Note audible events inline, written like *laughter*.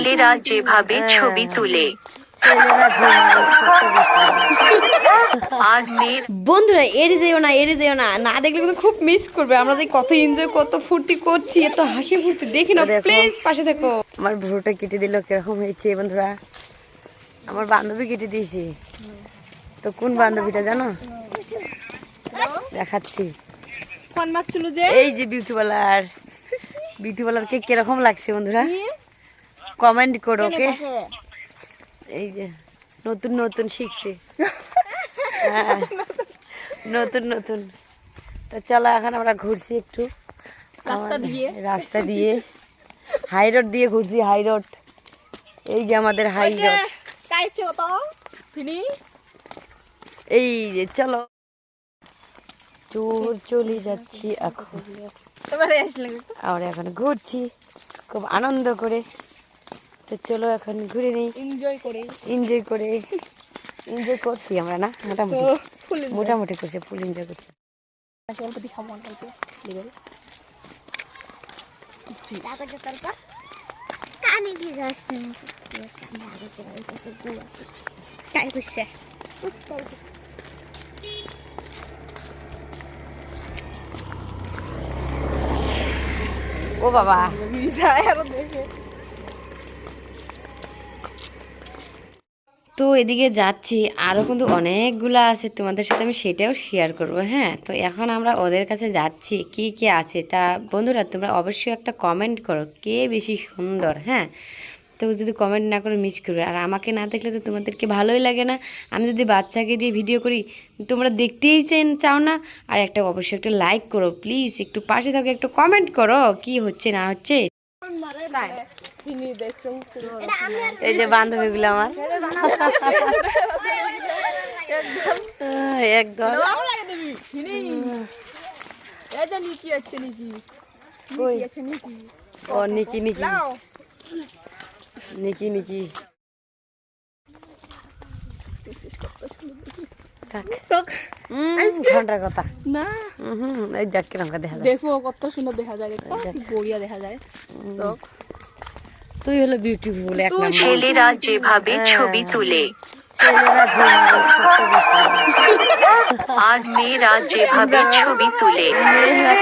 ছেলেরা যেভাবে ছবি তুলে। বন্ধুরা এড়ে যেও না এড়ে যেও না। না দেখলে কিন্তু খুব মিস করবে। আমরা যে কত এনজয় কত ফুর্তি করছি এত হাসি ফুর্তি। দেখি না প্লিজ পাশে দেখো আমার ভুরুটা কেটে দিল কীরকম হয়েছে বন্ধুরা? আমার বান্ধবী কেটে দিয়েছে। তো কোন বান্ধবীটা জানো? দেখাচ্ছি। এই যে বিউটি পার্লার বিউটি পার্লারকে কীরকম লাগছে বন্ধুরা? কমেন্ট করো ওকে? এই যে নতুন নতুন শিখছে। হ্যাঁ, *laughs* নতুন নতুন। তো চলো এখন আমরা ঘুরছি একটু। রাস্তা দিয়ে। রাস্তা দিয়ে। হাই রোড দিয়ে ঘুরছি হাই রোড। এই যে আমাদের হাই রোড। এই যে চলো। চোর চলে যাচ্ছি এখন। আমরা এখন ঘুরছি। খুব আনন্দ করে। তো চলো এখন ঘুরে নিই। এনজয় করে। এনজয় করে। এনজয় করছি আমরা না? মোটামুটি। মোটামুটি করছি ফুল এনজয় করছি। অল্প দেখাবো অল্প কানে দিয়ে যাস তাই করছে ও বাবা। তো এদিকে যাচ্ছি। আরও কিন্তু অনেকগুলো আছে তোমাদের সাথে আমি সেটাও শেয়ার করব হ্যাঁ? তো এখন আমরা ওদের কাছে যাচ্ছি, কি কি আছে? তা বন্ধুরা, তোমরা অবশ্যই একটা কমেন্ট করো, কে বেশি সুন্দর হ্যাঁ? তো যদি কমেন্ট না করে মিস করবে। আর আমাকে না দেখলে তো তোমাদেরকে ভালোই লাগে না। আমি যদি বাচ্চাকে দিয়ে ভিডিও করি, তোমরা দেখতেই চেন- চাও না? আর একটা অবশ্যই একটা লাইক করো প্লিজ একটু পাশে থাকো, একটু কমেন্ট করো, কি হচ্ছে, না হচ্ছে? এই যে বান্ধবীগুলো আমার। একদম। ও নিকি নিকি। নিকি নিকি। কথা। না। এই দেখ কিরম দেখা যায়। দেখো কত সুন্দর দেখা যায়। কি দেখা। যায়। তুই হলো বিউটিফুল এক নাম্বার। ছেলেরা যেভাবে ছবি তুলে। ছেলেরা যেভাবে ছবি তোলে। আর মেয়েরা যেভাবে ছবি তুলে। মেয়েরা